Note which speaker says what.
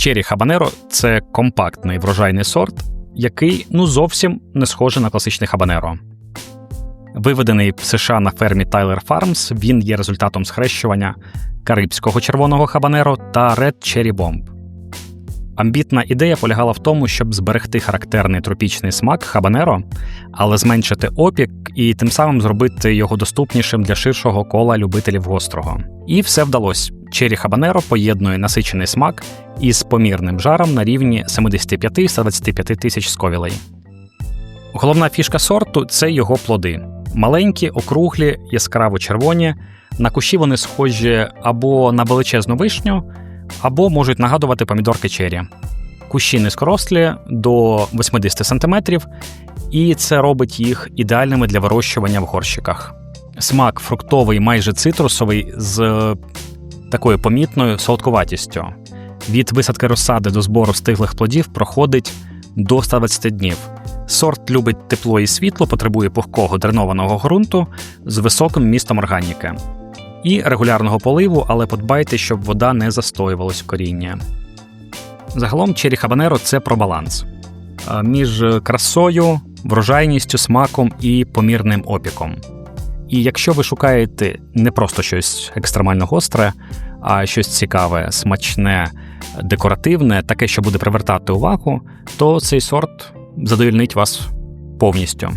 Speaker 1: Черрі хабанеро це компактний врожайний сорт, який ну зовсім не схожий на класичний хабанеро. Виведений в США на фермі Tyler Farms, він є результатом схрещування карибського червоного хабанеро та Red Cherry Bomb. Амбітна ідея полягала в тому, щоб зберегти характерний тропічний смак хабанеро, але зменшити опік і тим самим зробити його доступнішим для ширшого кола любителів гострого. І все вдалося. Чері хабанеро поєднує насичений смак із помірним жаром на рівні 75-125 тисяч сковілей. Головна фішка сорту це його плоди. Маленькі, округлі, яскраво червоні. На кущі вони схожі або на величезну вишню, або можуть нагадувати помідорки чері. Кущі низькорослі до 80 см, і це робить їх ідеальними для вирощування в горщиках. Смак фруктовий, майже цитрусовий, з такою помітною солодкуватістю. Від висадки розсади до збору стиглих плодів проходить до 120 днів. Сорт любить тепло і світло, потребує пухкого дренованого ґрунту з високим містом органіки і регулярного поливу, але подбайте, щоб вода не застоювалась в коріння. Загалом Чері Хабанеро це про баланс е, між красою, врожайністю, смаком і помірним опіком. І якщо ви шукаєте не просто щось екстремально гостре, а щось цікаве, смачне, декоративне, таке, що буде привертати увагу, то цей сорт задовільнить вас повністю.